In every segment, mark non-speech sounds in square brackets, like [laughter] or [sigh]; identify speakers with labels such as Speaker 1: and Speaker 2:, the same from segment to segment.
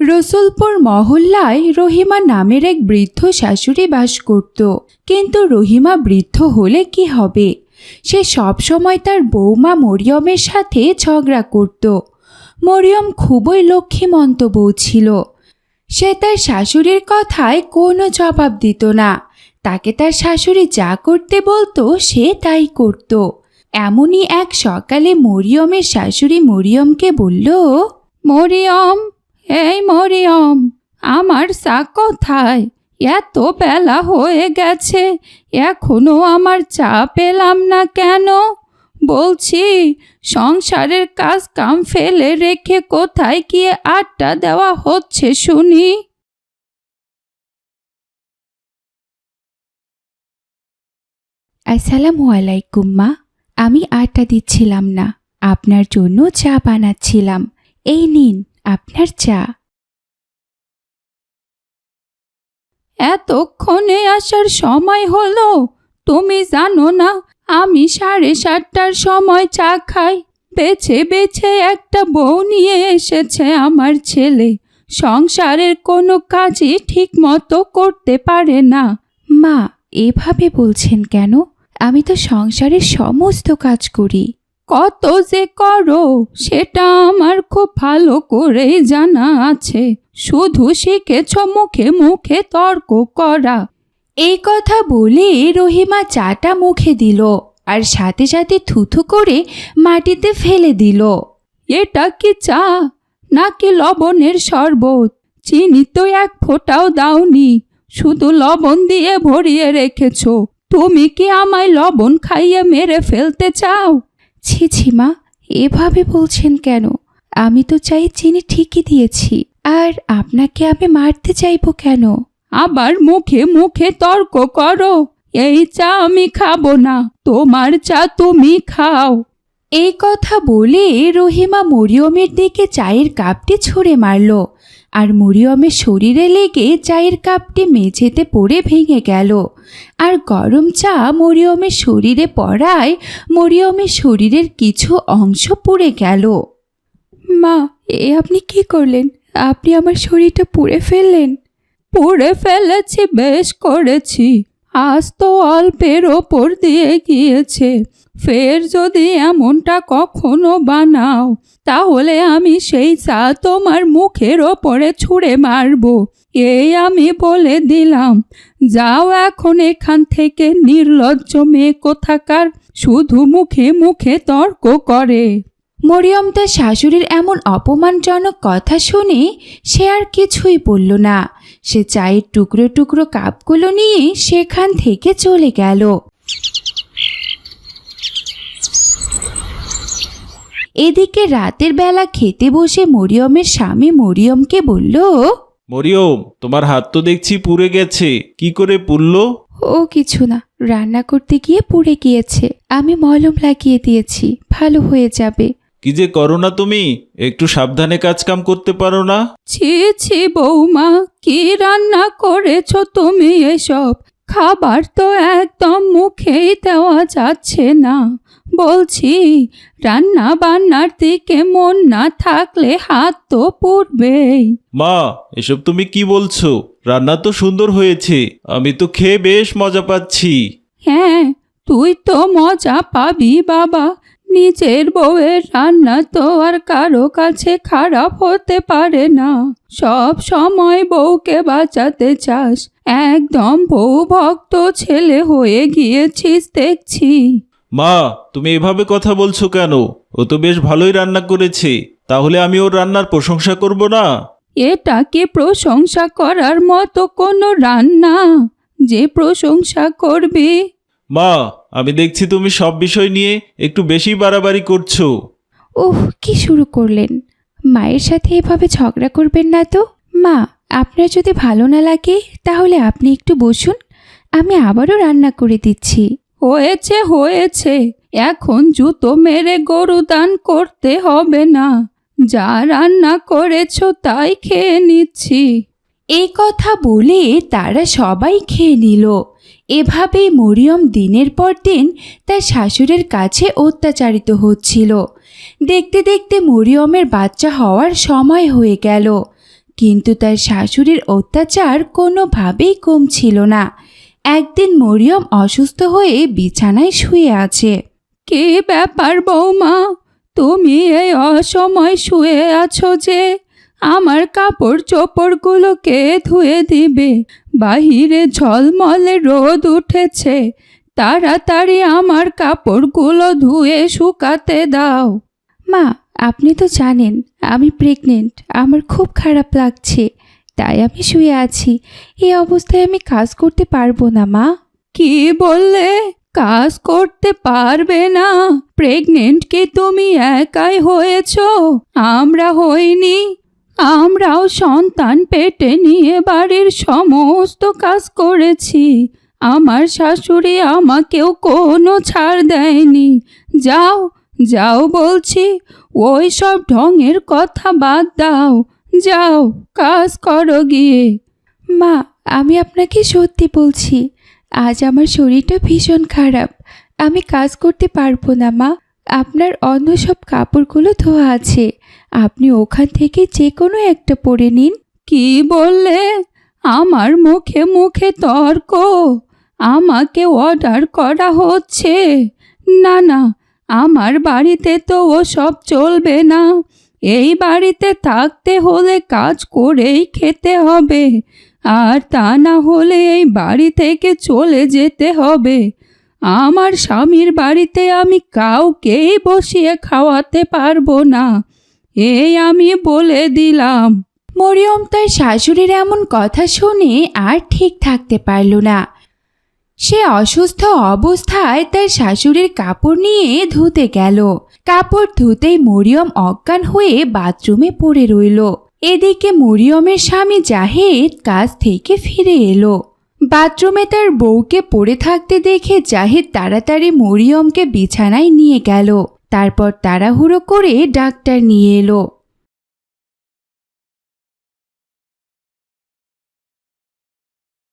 Speaker 1: রসুলপুর মহল্লায় রহিমা নামের এক বৃদ্ধ শাশুড়ি বাস করত। কিন্তু রহিমা বৃদ্ধ হলে কি হবে? সে সবসময় তার বৌমা মরিয়মের সাথে ঝগড়া করত। মরিয়ম খুবই লক্ষ্মীমন্ত বউ ছিল। সে তার শাশুড়ির কথায় কোনো জবাব দিত না। তাকে তার শাশুড়ি যা করতে বলতো, সে তাই করত। এমনই এক সকালে মরিয়মের শাশুড়ি মরিয়মকে বলল, মরিয়ম এই মরিয়ম, আমার চা কোথায়? এত বেলা হয়ে গেছে, এখনও আমার চা পেলাম না কেন? বলছি, সংসারের কাজ কাম ফেলে রেখে কোথায় গিয়ে আড্ডা দেওয়া হচ্ছে শুনি? আসসালামু আলাইকুম মা, আমি আড্ডা দিচ্ছিলাম না, আপনার জন্য চা বানাচ্ছিলাম। এই নিন। আপনার চা। এতক্ষণে আসার সময় হলো। তুমি জানো না, আমি সাড়ে সাতটার সময় চা খাই। বেছে বেছে একটা বউ নিয়ে এসেছে আমার ছেলে। সংসারের কোনো কাজই ঠিক মতো করতে পারে না। মা, এভাবে বলছেন কেন? আমি তো সংসারের সমস্ত কাজ করি। কত যে করো সেটা আমার খুব ভালো করেই জানা আছে। শুধু শিখেছ মুখে মুখে তর্ক করা। এই কথা বলে রহিমা চাটা মুখে দিল আর সাথে সাথে থুথু করে মাটিতে ফেলে দিল। এটা কি চা? নাকি লবণের শরবত? চিনি তো এক ফোঁটাও দাওনি। শুধু লবণ দিয়ে ভরিয়ে রেখেছ। তুমি কি আমায় লবণ খাইয়ে মেরে ফেলতে চাও? ছি ছি মা এভাবে বলছেন কেন? আমি তো চাই চিনি ঠিকই দিয়েছি। আর আপনাকে আমি মারতে চাইব কেন? আবার মুখে মুখে তর্ক করো। এই চা আমি খাব না তোমার চা তুমি খাও। এই কথা বলে রহিমা মরিয়মের দিকে চায়ের কাপটি ছুঁড়ে মারল। আর মরিয়মের শরীরে লেগে চায়ের কাপটি মেঝেতে পড়ে ভেঙে গেল। আর গরম চা মরিয়মের শরীরে পড়ায় মরিয়মের শরীরের কিছু অংশ পুড়ে গেল। মা, এ আপনি কি করলেন? আপনি আমার শরীরটা পুড়ে ফেললেন? পুড়ে ফেলেছি, বেশ করেছি। আজ তো অল্পের ওপর দিয়ে গিয়েছে। ফের যদি এমনটা কখনো বানাও, তাহলে আমি সেই চা তোমার মুখের ওপরে ছুঁড়ে মারবো। এই আমি বলে দিলাম, যাও এখন এখান থেকে। নির্লজ্জ মেয়ে কোথাকার, শুধু মুখে মুখে তর্ক করে। মরিয়ম তার শাশুড়ির এমন অপমানজনক কথা শুনে সে আর কিছুই বলল না। সে চায়ের টুকরো টুকরো কাপগুলো নিয়ে সেখান থেকে চলে গেল। এদিকে রাতের বেলা খেতে বসে মরিয়মের স্বামী মরিয়মকে বলল
Speaker 2: মরিয়ম তোমার হাত তো দেখছি পুড়ে গেছে। কি করে পুড়লো?
Speaker 1: ও কিছু না রান্না করতে গিয়ে পুড়ে গিয়েছে। আমি মলম লাগিয়ে দিয়েছি ভালো হয়ে যাবে।
Speaker 2: কি যে করো না তুমি? একটু সাবধানে কাজ কাম করতে পারো না?
Speaker 1: ছি ছি বৌমা কি রান্না করেছ তুমি এসব? খাবার তো একদম মুখেই দেওয়া যাচ্ছে না। বলছি রান্না বান্নার দিকে মন না থাকলে হাত তো পুড়বেই।
Speaker 2: মা এসব তুমি কি বলছো? রান্না তো সুন্দর হয়েছে আমি তো খেয়ে বেশ মজা পাচ্ছি।
Speaker 1: হ্যাঁ তুই তো মজা পাবি বাবা নিজের বউয়ের রান্না তো আর কারও কাছে খারাপ হতে পারে না। সব সময় বউকে বাঁচাতে চাস একদম বউ ভক্ত ছেলে হয়ে গিয়েছিস দেখছি।
Speaker 2: মা তুমি এভাবে কথা বলছো কেন? ও তো বেশ ভালোই রান্না করেছে। তাহলে আমি ওর রান্নার প্রশংসা করব না?
Speaker 1: এটা কি প্রশংসা করার মতো কোনো রান্না যে প্রশংসা করবে।
Speaker 2: মা আমি দেখছি তুমি সব বিষয় নিয়ে একটু বেশি বাড়াবাড়ি করছ।
Speaker 1: ওহ কি শুরু করলেন? মায়ের সাথে এভাবে ঝগড়া করবেন না তো? মা
Speaker 3: আপনার যদি ভালো না লাগে তাহলে আপনি একটু বসুন। আমি আবারও রান্না করে দিচ্ছি।
Speaker 1: হয়েছে হয়েছে। এখন জুতো মেরে গরু দান করতে হবে না। যা রান্না করেছ তাই খেয়ে নিচ্ছি।
Speaker 3: এই কথা বলে তারা সবাই খেয়ে নিল। এভাবেই মরিয়ম দিনের পর দিন তার শাশুড়ির কাছে অত্যাচারিত হচ্ছিল। দেখতে দেখতে মরিয়মের বাচ্চা হওয়ার সময় হয়ে গেল। কিন্তু তার শাশুড়ির অত্যাচার কোনোভাবেই কমছিল না। একদিন মরিয়ম অসুস্থ হয়ে বিছানায় শুয়ে আছে।
Speaker 1: কে ব্যাপার বৌমা? তুমি এই অসময় শুয়ে আছো যে? আমার কাপড় চোপড়গুলো কে ধুয়ে দিবে? বাহিরে ঝলমলে রোদ উঠেছে। তাড়াতাড়ি আমার কাপড়গুলো ধুয়ে শুকাতে দাও।
Speaker 3: মা, আপনি তো জানেন, আমি প্রেগনেন্ট। আমার খুব খারাপ লাগছে। তাই আমি শুয়ে আছি। এই অবস্থায় আমি কাজ করতে পারব না, মা।
Speaker 1: কি বললে? কাজ করতে পারবে না। প্রেগনেন্ট কি তুমি একাই হয়েছ? আমরা হইনি। আমরাও সন্তান পেটে নিয়ে বাড়ির সমস্ত কাজ করেছি। আমার শাশুড়ি আমাকেও কোনো ছাড় দেয়নি। যাও যাও বলছি ওই সব ঢঙের কথা বাদ দাও। যাও, কাজ করো গিয়ে।
Speaker 3: মা, আমি আপনাকে সত্যি বলছি, আজ আমার শরীরটা ভীষণ খারাপ। আমি কাজ করতে পারব না, মা। আপনার অন্য সব কাপড়গুলো ধোয়া আছে। আপনি ওখান থেকে যে কোনো একটা পরে নিন।
Speaker 1: কি বললে? আমার মুখে মুখে তর্ক। আমাকে অর্ডার করা হচ্ছে। না না, আমার বাড়িতে তো ও সব চলবে না। এই বাড়িতে থাকতে হলে কাজ করেই খেতে হবে। আর তা না হলে এই বাড়ি থেকে চলে যেতে হবে। আমার স্বামীর বাড়িতে আমি কাউকেই বসিয়ে খাওয়াতে পারব না। এই আমি বলে দিলাম।
Speaker 3: মরিয়ম তার শাশুড়ির এমন কথা শুনে আর ঠিক থাকতে পারল না। সে অসুস্থ অবস্থায় তার শাশুড়ির কাপড় নিয়ে ধুতে গেল। কাপড় ধুতেই মরিয়ম অজ্ঞান হয়ে বাথরুমে পড়ে রইল। এদিকে মরিয়মের স্বামী জাহেদ কাজ থেকে ফিরে এলো। বাথরুমে তার বউকে পড়ে থাকতে দেখে জাহিদ তাড়াতাড়ি মরিয়মকে বিছানায় নিয়ে গেল। তারপর তাড়াহুড়ো করে ডাক্তার নিয়ে এলো।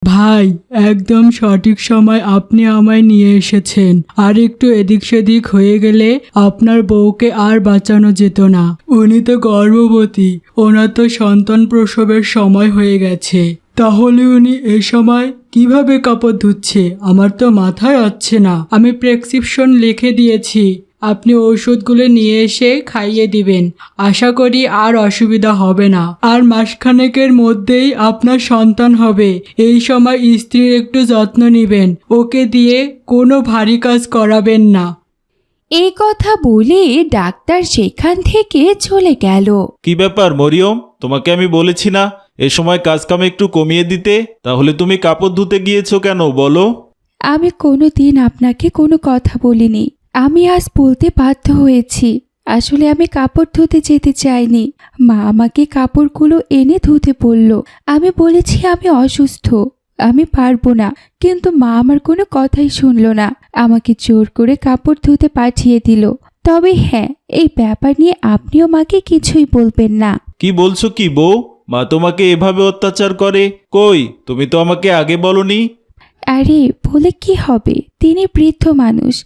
Speaker 4: ভাই, একদম সঠিক সময় আপনি আমায় নিয়ে এসেছেন। আর একটু এদিক সেদিক হয়ে গেলে আপনার বউকে আর বাঁচানো যেত না। উনি তো গর্ভবতী, ওনার তো সন্তান প্রসবের সময় হয়ে গেছে। তাহলে উনি এ সময় কীভাবে কাপড় ধুচ্ছে? আমার তো মাথায় আসছে না। আমি প্রেসক্রিপশন লিখে দিয়েছি। আপনি ওষুধগুলো নিয়ে এসে খাইয়ে দিবেন। আশা করি আর অসুবিধা হবে না। আর মাসখানেকের মধ্যেই আপনার সন্তান হবে। এই সময় স্ত্রীর একটু যত্ন নেবেন। ওকে দিয়ে কোনো ভারী কাজ করাবেন না।
Speaker 3: এই কথা বলে ডাক্তার সেখান থেকে চলে গেল।
Speaker 2: কি ব্যাপার মরিয়ম? তোমাকে আমি বলেছি না এ সময় কাজ কাম একটু কমিয়ে দিতে? তাহলে তুমি কাপড় ধুতে গিয়েছো কেন বলো?
Speaker 3: আমি কোনো দিন আপনাকে কোনো কথা বলিনি। আমি আজ বলতে বাধ্য হয়েছি। আসলে আমি কাপড় ধুতে যেতে চাইনি। মা আমাকে কাপড়গুলো এনে ধুতে বলল আমি বলেছি আমি অসুস্থ আমি পারব না। কিন্তু মা আমার কোনো কথাই শুনলো না। আমাকে জোর করে কাপড় ধুতে পাঠিয়ে দিল। তবে হ্যাঁ এই ব্যাপার নিয়ে আপনিও মাকে কিছুই বলবেন না।
Speaker 2: কি বলছো কি বউ? মা তোমাকে এভাবে অত্যাচার করে? কই তুমি তো আমাকে আগে বলনি?
Speaker 3: আরে বলে কি হবে? তিনি বৃদ্ধ মানুষ।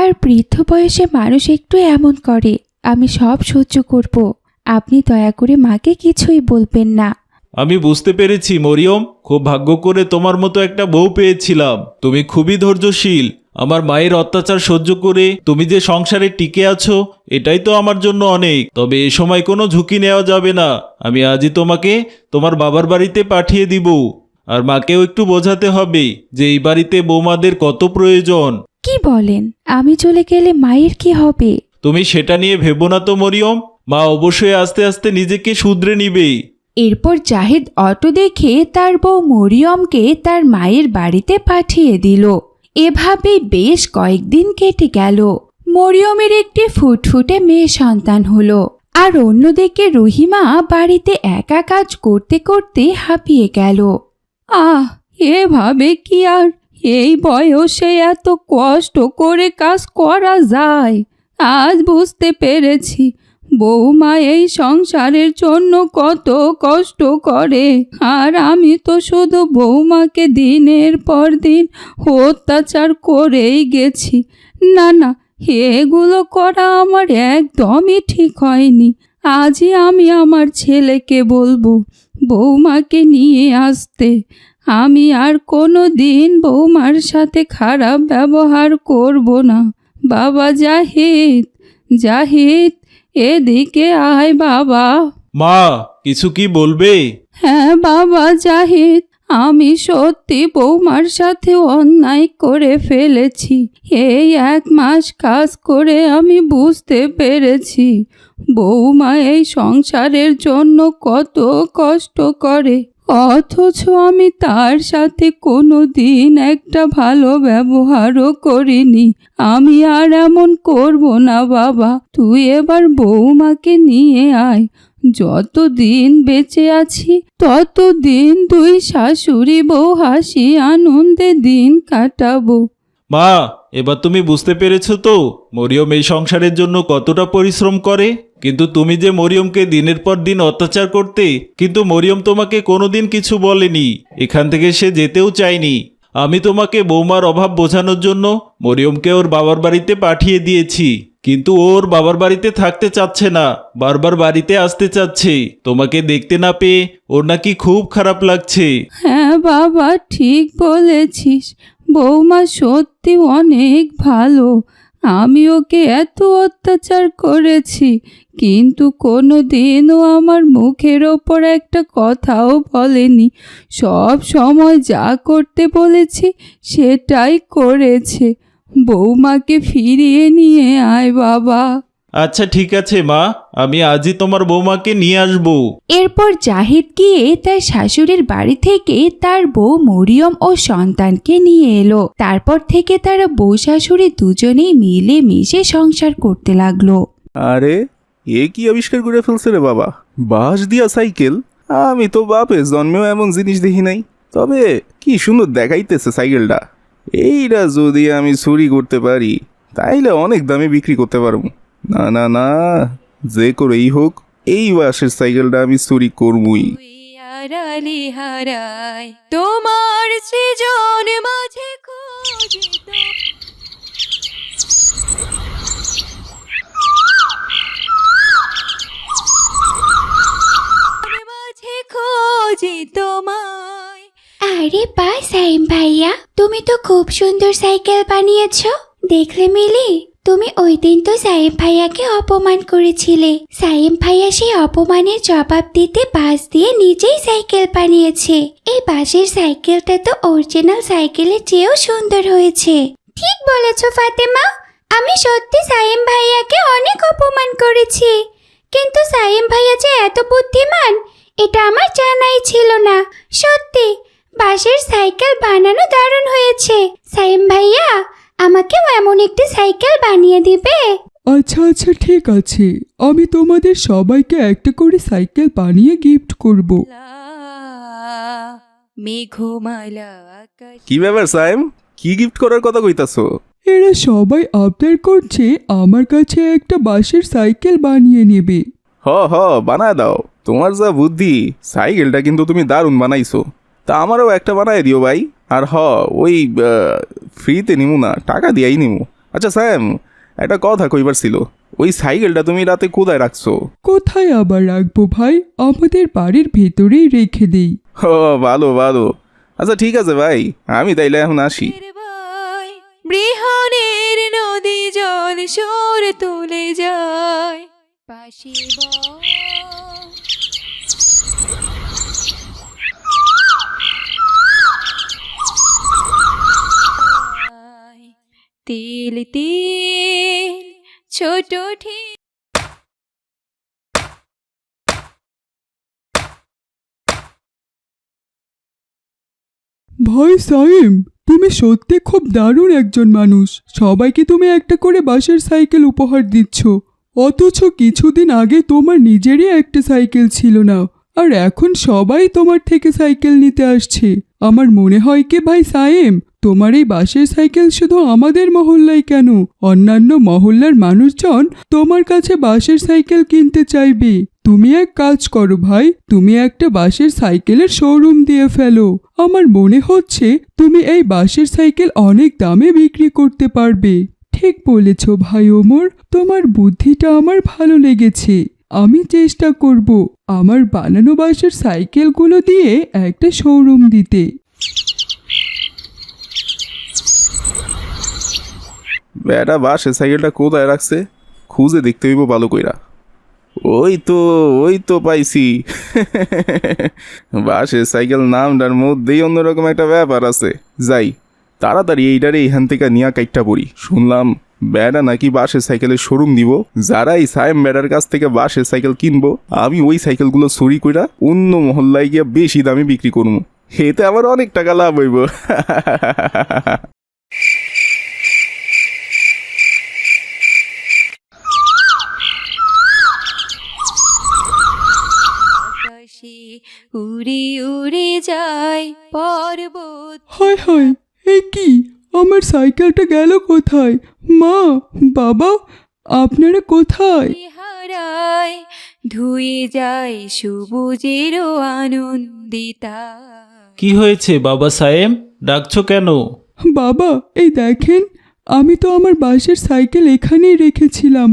Speaker 3: আর বৃদ্ধ বয়সে মানুষ একটু এমন করে, আমি সব সহ্য করব। আপনি দয়া করে মাকে কিছুই বলবেন না।
Speaker 2: আমি বুঝতে পেরেছি, মরিয়ম। খুব ভাগ্য করে তোমার মতো একটা বউ পেয়েছিলাম। তুমি খুবই ধৈর্যশীল। আমার মায়ের অত্যাচার সহ্য করে তুমি যে সংসারে টিকে আছো, এটাই তো আমার জন্য অনেক। তবে এ সময় কোনো ঝুঁকি নেওয়া যাবে না। আমি আজই তোমাকে তোমার বাবার বাড়িতে পাঠিয়ে দিব। আর মাকেও একটু বোঝাতে হবে যে এই বাড়িতে বৌমাদের কত প্রয়োজন।
Speaker 3: কি বলেন? আমি চলে গেলে মায়ের কি হবে?
Speaker 2: তুমি সেটা নিয়ে ভেবো না তো মরিয়ম। মা অবশ্যই আস্তে আস্তে নিজেকে শুধরে নিবে।
Speaker 3: এরপর জাহিদ অটো দেখে তার বউ মরিয়মকে তার মায়ের বাড়িতে পাঠিয়ে দিল। এভাবে বেশ কয়েকদিন কেটে গেল। মরিয়মের একটি ফুটফুটে মেয়ে সন্তান হলো।
Speaker 1: আর অন্যদিকে রহিমা বাড়িতে একা কাজ করতে করতে হাঁপিয়ে গেল। আহ এভাবে কি আর এই বয়সে এত কষ্ট করে কাজ করা যায়। আজ বুঝতে পেরেছি, বৌমা এই সংসারের জন্য কত কষ্ট করে। আর আমি তো শুধু বৌমাকে দিনের পর দিন অত্যাচার করেই গেছি। না না, এগুলো করা আমার একদমই ঠিক হয়নি। আজই আমি আমার ছেলেকে বলব, বৌমাকে নিয়ে আসতে। আমি আর কোনো দিন বৌমার সাথে খারাপ ব্যবহার করব না। বাবা জাহিদ জাহিদ এদিকে আয় বাবা।
Speaker 2: মা কিছু কি বলবে?
Speaker 1: হ্যাঁ বাবা জাহিদ আমি সত্যি বৌমার সাথে অন্যায় করে ফেলেছি। এই এক মাস কাজ করে আমি বুঝতে পেরেছি। বৌমা এই সংসারের জন্য কত কষ্ট করে। অথচ আমি তার সাথে কোনো দিন একটা ভালো ব্যবহারও করিনি। আমি আর এমন করব না, বাবা। তুই এবার বৌমাকে নিয়ে আয়। যতদিন বেঁচে আছি, ততদিন তুই শাশুড়ি বউ হাসি আনন্দে দিন কাটাবো।
Speaker 2: মা, এবার তুমি বুঝতে পেরেছ তো, মরিয়ম এই সংসারের জন্য কতটা পরিশ্রম করে? কিন্তু তুমি যে মরিয়মকে দিনের পর দিন অত্যাচার করতে, কিন্তু মরিয়ম তোমাকে কোনোদিন কিছু বলেনি। এখান থেকে সে যেতেও চায়নি। আমি তোমাকে বৌমার অভাব বোঝানোর জন্য মরিয়মকে ওর বাবার বাড়িতে পাঠিয়ে দিয়েছি। কিন্তু ওর বাবার বাড়িতে থাকতে চাচ্ছে না, বারবার বাড়িতে আসতে চাচ্ছে। তোমাকে দেখতে না পেয়ে ওর নাকি খুব খারাপ লাগছে।
Speaker 1: হ্যাঁ বাবা, ঠিক বলেছিস। বৌমা সত্যি অনেক ভালো। আমি ওকে এত অত্যাচার করেছি কিন্তু কোনো দিনও আমার মুখের ওপর একটা কথাও বলেনি। সব সময় যা করতে বলেছি সেটাই করেছে। বৌমাকে ফিরিয়ে নিয়ে আয় বাবা।
Speaker 2: আচ্ছা ঠিক আছে মা। আমি আজই তোমার বৌমাকে নিয়ে আসব।
Speaker 3: এরপর জাহিদ গিয়ে তার শাশুড়ির বাড়ি থেকে তার বউ মরিয়ম ও সন্তানকে নিয়ে এলো। তারপর থেকে তারা বউ শাশুড়ি দুজনেই মিলে মিশে সংসার করতে লাগল।
Speaker 5: আরে এ কি আবিষ্কার করে ফেলছে রে বাবা? বাঁশ দিয়া সাইকেল? আমি তো বাপে, জন্মেও এমন জিনিস দেখি নাই। তবে কি সুন্দর দেখাইতেছে সাইকেলটা। এইটা যদি আমি চুরি করতে পারি, তাইলে অনেক দামে বিক্রি করতে পারব। না না না, যে করেই হোক, এই বাসের সাইকেলটা আমি চুরি করবই।
Speaker 3: তোমার সৃজন মাঝে খোঁজে। আরে বা, সাইম ভাইয়া, তুমি তো খুব সুন্দর সাইকেল বানিয়েছ। দেখলে মিলি, তুমি ওই দিন তো সাইম ভাইয়াকে অপমান করেছিলে। সাইম ভাইয়া সেই অপমানের জবাব দিতে বাস দিয়ে নিজেই সাইকেল বানিয়েছে। এই বাসের সাইকেলটা তো অরিজিনাল সাইকেলের চেয়েও সুন্দর হয়েছে। ঠিক বলেছ, ফাতেমা। আমি সত্যি সাইম ভাইয়াকে অনেক অপমান করেছি। কিন্তু সাইম ভাইয়া যে এত বুদ্ধিমান, এটা আমার জানাই ছিল না। সত্যি বাসের সাইকেল বানানো দারুণ হয়েছে। সাইম ভাইয়া আমাকেও এমন একটি সাইকেল বানিয়ে দিবে।
Speaker 4: আচ্ছা আচ্ছা ঠিক আছে। আমি তোমাদের সবাইকে একটা করে সাইকেল বানিয়ে গিফট করব।
Speaker 3: মেঘমালা
Speaker 5: কি ব্যাপার সাইম? কি গিফট করার কথা কইতাছো?
Speaker 4: এরা সবাই আবদার করছে আমার কাছে একটা বাসের সাইকেল বানিয়ে নেবে।
Speaker 5: হ হ বানায় দাও। তোমার যা বুদ্ধি সাইকেলটা কিন্তু তুমি দারুণ বানাইছো। তা আমারও একটা বানায় দিও ভাই। আর হ ওই ফ্রিতে নিমু না টাকা দিয়াই নিমু। আচ্ছা স্যাম একটা কথা কইবার ছিল। ওই সাইকেলটা তুমি রাতে কোথায় রাখছো?
Speaker 4: কোথায় আবার রাখব ভাই? আমাদের বাড়ির ভেতরেই রেখে দেই।
Speaker 5: ও ভালো ভালো। আচ্ছা ঠিক আছে ভাই আমি তাইলে এখন আসি।
Speaker 3: বয় বৃহণের নদী জল সুর তুলে যায়। পাশে তিল তিল, ছোট ঠিক
Speaker 4: ভাই সাইম তুমি সত্যি খুব দারুণ একজন মানুষ। সবাইকে তুমি একটা করে বাসের সাইকেল উপহার দিচ্ছ। অথচ কিছুদিন আগে তোমার নিজেরই একটা সাইকেল ছিল না। আর এখন সবাই তোমার থেকে সাইকেল নিতে আসছে। আমার মনে হয় কি ভাই সায়েম তোমার এই বাসের সাইকেল শুধু আমাদের মহল্লায় কেন? অন্যান্য মহল্লার মানুষজন তোমার কাছে বাসের সাইকেল কিনতে চাইবে। তুমি এক কাজ করো ভাই, তুমি একটা বাসের সাইকেলের শোরুম দিয়ে ফেলো। আমার মনে হচ্ছে তুমি এই বাসের সাইকেল অনেক দামে বিক্রি করতে পারবে। ঠিক বলেছ ভাই ওমর, তোমার বুদ্ধিটা আমার ভালো লেগেছে। আমি চেষ্টা করব আমার বানানো বাসের সাইকেলগুলো দিয়ে একটা শোরুম দিতে।
Speaker 5: বেটা বাসে সাইকেলটা কোথায় রাখছে? খুঁজে দেখতে হইব ভালো কইরা। ওই তো ওই তো পাইছি। বাসের সাইকেল নামটার মধ্যেই অন্যরকম একটা ব্যাপার আছে। যাই, তাড়াতাড়ি এইটারে এইখান থেকে নিয়া কাইটটা পড়ি। শুনলাম বেড়া নাকি বাসের সাইকেলের শোরুম দিব। যারা এই সায়েম বেড়ার কাছ থেকে বাসের সাইকেল কিনবো, আমি ওই সাইকেলগুলো চুরি কইরা অন্য মহল্লায় গিয়ে বেশি দামে বিক্রি করব এতে আমার অনেক টাকা লাভ হইব। [laughs]
Speaker 3: আকাশে উড়ে উড়ে যায় পর্বত।
Speaker 4: হায় হায় এ কি? আমার সাইকেলটা গেল কোথায়? মা বাবা আপনারা কোথায়?
Speaker 3: হারায় ধুয়ে যায় সবুজেরও আনন্দিতা।
Speaker 2: কি হয়েছে বাবা সাহেব? ডাকছো কেন?
Speaker 4: বাবা এই দেখেন আমি তো আমার বাসের সাইকেল এখানেই রেখেছিলাম।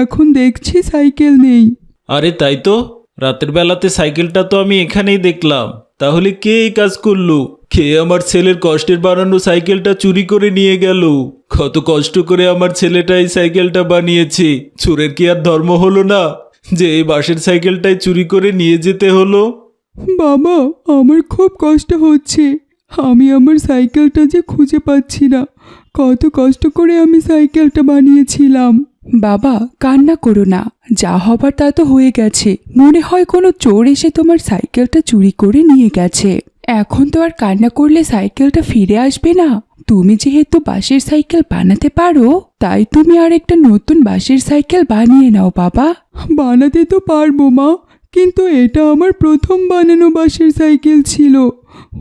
Speaker 4: এখন দেখছি সাইকেল নেই।
Speaker 2: আরে তাই তো রাতের বেলাতে সাইকেলটা তো আমি এখানেই দেখলাম। তাহলে কে এই কাজ করল? কে আমার ছেলের কষ্টের বানানো সাইকেলটা চুরি করে নিয়ে গেল? কত কষ্ট করে আমার ছেলেটা এই সাইকেলটা বানিয়েছে। চোরের কি আর ধর্ম হলো না? যে এই বাসের সাইকেলটাই চুরি করে নিয়ে যেতে হলো?
Speaker 4: বাবা, আমার খুব কষ্ট হচ্ছে। আমি আমার সাইকেলটা যে খুঁজে পাচ্ছি না। কত কষ্ট করে আমি সাইকেলটা বানিয়েছিলাম।
Speaker 1: বাবা, কান্না করো না। যা হবার তা তো হয়ে গেছে। মনে হয় কোনো চোর এসে তোমার সাইকেলটা চুরি করে নিয়ে গেছে। এখন তো আর কান্না করলে সাইকেলটা ফিরে আসবে না। তুমি যেহেতু বাসের সাইকেল বানাতে পারো, তাই তুমি আর একটা নতুন বাসের সাইকেল বানিয়ে নাও বাবা।
Speaker 4: বানাতে তো পারব মা, কিন্তু এটা আমার প্রথম বানানো বাসের সাইকেল ছিল।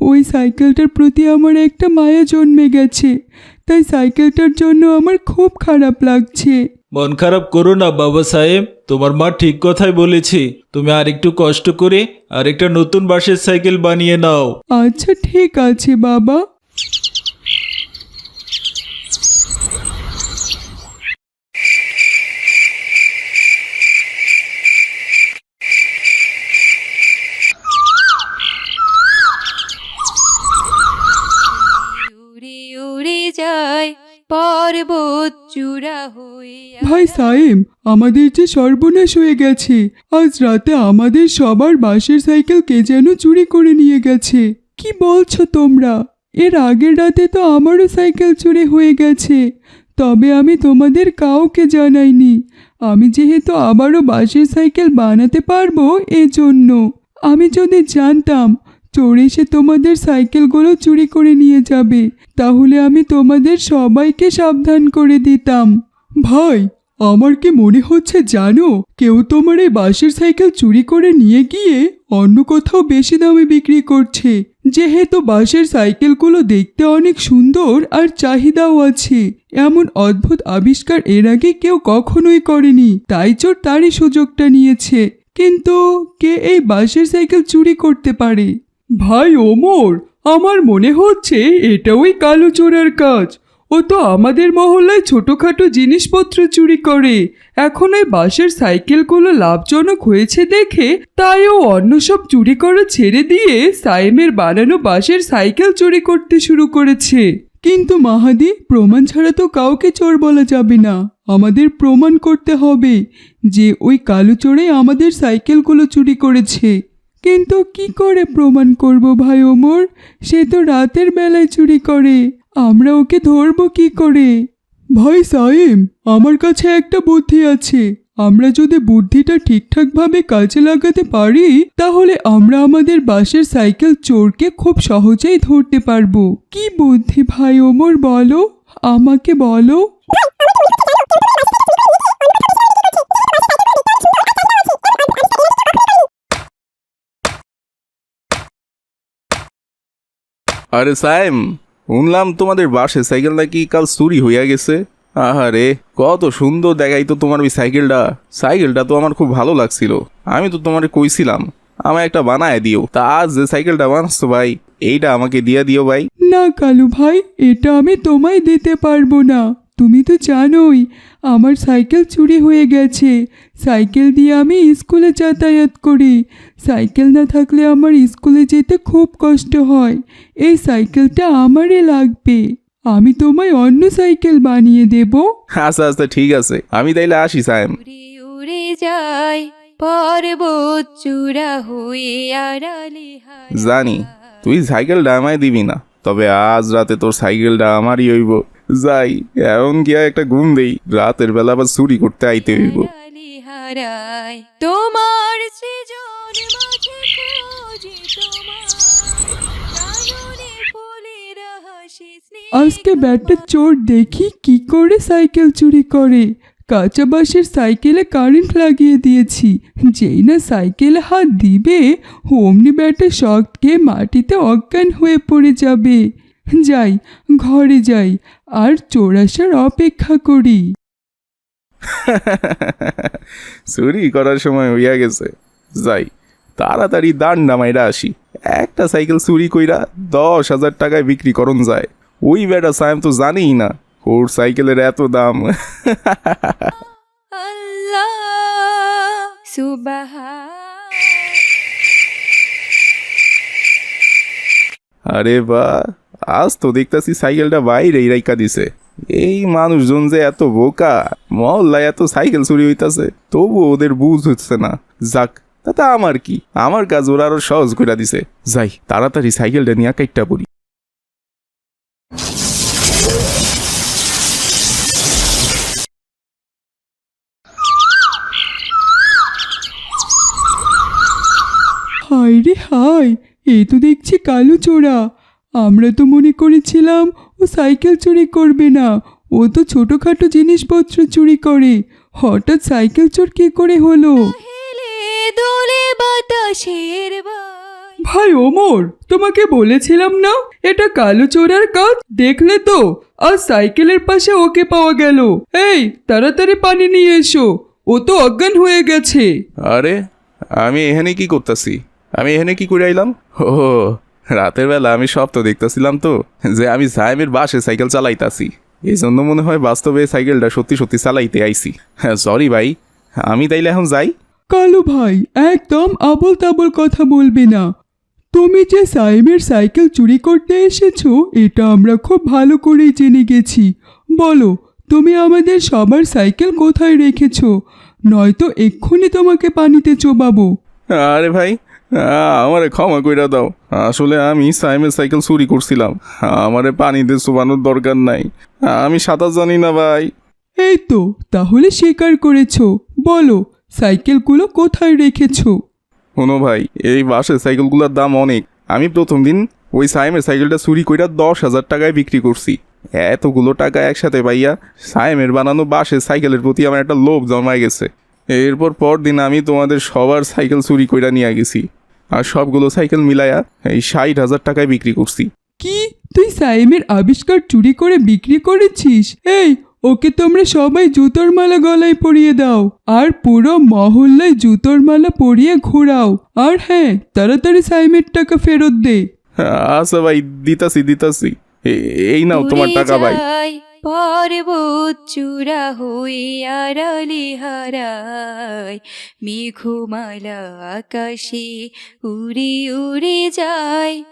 Speaker 4: ওই সাইকেলটার প্রতি আমার একটা মায়া জন্মে গেছে। তাই সাইকেলটার জন্য আমার খুব খারাপ লাগছে।
Speaker 2: মন খারাপ করো না বাবা সাহেব। তোমার মা ঠিক কথাই বলেছে। তুমি আর একটু কষ্ট করে আর একটা নতুন বাসের সাইকেল বানিয়ে নাও।
Speaker 4: আচ্ছা ঠিক আছে বাবা।
Speaker 3: উড়ে উড়ে যায় পর্বত চূড়া হয়ে
Speaker 4: ভাই সাইম আমাদের যে সর্বনাশ হয়ে গেছে, আজ রাতে আমাদের সবার বাসের সাইকেল কে যেন চুরি করে নিয়ে গেছে? কি বলছো তোমরা? এর আগের রাতে তো আমারও সাইকেল চুরি হয়ে গেছে। তবে আমি তোমাদের কাউকে জানাইনি। আমি যেহেতু আবারও বাসের সাইকেল বানাতে পারব এজন্য। আমি যদি জানতাম চোর এসে তোমাদের সাইকেলগুলো চুরি করে নিয়ে যাবে। তাহলে আমি তোমাদের সবাইকে সাবধান করে দিতাম। ভাই, আমার কি মনে হচ্ছে জানো? কেউ তোমার এই বাসের সাইকেল চুরি করে নিয়ে গিয়ে অন্য কোথাও বেশি দামে বিক্রি করছে। যেহেতু বাসের সাইকেলগুলো দেখতে অনেক সুন্দর আর চাহিদাও আছে। এমন অদ্ভুত আবিষ্কার এর আগে কেউ কখনোই করেনি, তাই চোর তারই সুযোগটা নিয়েছে। কিন্তু কে এই বাসের সাইকেল চুরি করতে পারে? ভাই ওমর, আমার মনে হচ্ছে এটা ওই কালো চোরার কাজ। ও তো আমাদের মহল্লায় ছোটোখাটো জিনিসপত্র চুরি করে। এখন ওই বাসের সাইকেলগুলো লাভজনক হয়েছে দেখে তাই ও অন্য সব চুরি করা ছেড়ে দিয়ে সাইমের বানানো বাসের সাইকেল চুরি করতে শুরু করেছে। কিন্তু মাহাদি, প্রমাণ ছাড়া তো কাউকে চোর বলা যাবে না। আমাদের প্রমাণ করতে হবে যে ওই কালো চোরে আমাদের সাইকেলগুলো চুরি করেছে। কিন্তু কি করে প্রমাণ করব ভাই ওমর? সে তো রাতের বেলায় চুরি করে। আমরা ওকে ধরবো কি করে? ভাই সাইম আমার কাছে একটা বুদ্ধি আছে। আমরা যদি বুদ্ধিটা ঠিকঠাকভাবে কাজে লাগাতে পারি, তাহলে আমরা আমাদের বাসের সাইকেল চোরকে খুব সহজেই ধরতে পারব। কি বুদ্ধি ভাই ওমর, বলো? আমাকে বলো?
Speaker 5: আরে সাইম শুনলাম তোমাদের বাসে সাইকেল নাকি কাল চুরি হইয়া গেছে। আহারে, কত সুন্দর দেখাই তো তোমার ওই সাইকেলটা। সাইকেলটা তো আমার খুব ভালো লাগছিল। আমি তো তোমার কইছিলাম, আমায় একটা বানায় দিও। তা আজ যে সাইকেলটা বানাচ্ছো ভাই, এইটা আমাকে দিয়ে দিও ভাই।
Speaker 4: না কালু ভাই, এটা আমি তোমায় দিতে পারব না। তুমি তো জানোই আমার সাইকেল চুরি হয়ে গেছে। সাইকেল দিয়ে আমি স্কুলে যাতায়াত করি। সাইকেল না থাকলে আমার স্কুলে যেতে খুব কষ্ট হয়। এই সাইকেলটা আমারই লাগবে। আমি তোমায় অন্য সাইকেল বানিয়ে দেব।
Speaker 5: আচ্ছা আচ্ছা ঠিক আছে। আমি তাইলে আসি সাইম
Speaker 6: উড়ে উড়ে যায় পর্বত চূড়া হয়ে আড়ালে
Speaker 5: জানি তুই সাইকেলটা আমায় দিবি না তবে আজ রাতে তোর সাইকেলটা আমারই হইব। যাই এমন গিয়া একটা ঘুম দেই? রাতের বেলা আবার চুরি করতে আইতে হইব।
Speaker 6: হারায় তোমার সৃজন মাঝে খোঁজে তোমার কাননে ফুলের হাসি
Speaker 4: আজকে ব্যাটটা চোর দেখি কি করে সাইকেল চুরি করে। কাঁচা বাঁশের সাইকেলে কারেন্ট লাগিয়ে দিয়েছি। যেই না সাইকেলে হাত দিবে অমনি ব্যাটে শখ খেয়ে মাটিতে অজ্ঞান হয়ে পড়ে যাবে। যাই ঘরে যাই আর চোর আসার অপেক্ষা করি।
Speaker 5: চুরি করার সময় হইয়া গেছে। যাই তাড়াতাড়ি দান নামাইরা আসি। একটা সাইকেল চুরি কইরা দশ হাজার টাকায় বিক্রি করন যায়। ওই বেটা সাইম তো জানেই না ওর সাইকেলের এত দাম। আরে বা আজ তো দেখতাছি সাইকেলটা বাইরে রাইকা দিছে। এই মানুষজন যে এত বোকা, মহল্লায় এত সাইকেল চুরি হইতাছে তবু ওদের বুঝ হচ্ছে না। যাক, তাতে আমার কি? আমার কাজ ওরা আরও সহজ করে দিছে। যাই, তাড়াতাড়ি সাইকেলটা নিয়ে কাইটটা পড়ি।
Speaker 4: হায় রে হায় এ তো দেখছি কালো চোরা। আমরা তো মনে করেছিলাম ও সাইকেল চুরি করবে না। ও তো ছোটোখাটো জিনিসপত্র চুরি করে। হঠাৎ সাইকেল চোর কী করে হলো? ভাই ওমর তোমাকে বলেছিলাম না? এটা কালো চোরার কাজ দেখলে তো? আর সাইকেলের পাশে ওকে পাওয়া গেল। এই তাড়াতাড়ি পানি নিয়ে এসো। ও তো অজ্ঞান হয়ে গেছে।
Speaker 5: আরে আমি এখানে কি করতেছি? আমি এখানে কি করে আইলাম? ও রাতের বেলা আমি সব তো দেখতেছিলাম তো যে আমি সাহেবের বাসে সাইকেল চালাইতাছি। এই জন্য মনে হয় বাস্তবে সাইকেলটা সত্যি সত্যি চালাইতে আইছি। হ্যাঁ সরি ভাই আমি তাইলে এখন যাই।
Speaker 4: কালু ভাই একদম আবল তাবল কথা বলবে না। তুমি যে সাইমের সাইকেল চুরি করতে এসেছ এটা আমরা খুব ভালো করেই জেনে গেছি। বলো তুমি আমাদের সবার সাইকেল কোথায় রেখেছো? নয়তো এক্ষুনি তোমাকে পানিতে চোবাবো।
Speaker 5: আরে ভাই আমারে ক্ষমা কইরা দাও। আসলে আমি সাইমের সাইকেল চুরি করছিলাম। আমারে পানিতে চুবানোর দরকার নাই। আমি সাঁতার জানি না ভাই।
Speaker 4: এই তো তাহলে স্বীকার করেছ। বলো সাইকেলগুলো কোথায় রেখেছো?
Speaker 5: শোনো ভাই এই বাসের সাইকেলগুলোর দাম অনেক। আমি প্রথম দিন ওই সাইমের সাইকেলটা চুরি কইরা দশ হাজার টাকায় বিক্রি করছি। এতগুলো টাকা একসাথে পাইয়া সাইমের বানানো বাসের সাইকেলের প্রতি আমার একটা লোভ জমায় গেছে। এরপর পরদিন আমি তোমাদের সবার সাইকেল চুরি কইরা নিয়ে গেছি। আর সবগুলো সাইকেল মিলাইয়া এই ষাট হাজার টাকায় বিক্রি করছি।
Speaker 4: কি? তুই সাইমের আবিষ্কার চুরি করে বিক্রি করেছিস? এই ওকে তোমরা সবাই জুতোর মালা গলায় পরিয়ে দাও আর পুরো মহল্লায় জুতোর মালা পরিয়ে ঘোরাও। আর হ্যাঁ তাড়াতাড়ি সাইমের টাকা ফেরত দে।
Speaker 5: আচ্ছা ভাই দিতাছি দিতাছি। এই নাও তোমার টাকা ভাই।
Speaker 6: পর্বত চূড়া হইয়া রালি হারায় মেঘমালা আকাশে উড়ে উড়ে যায়।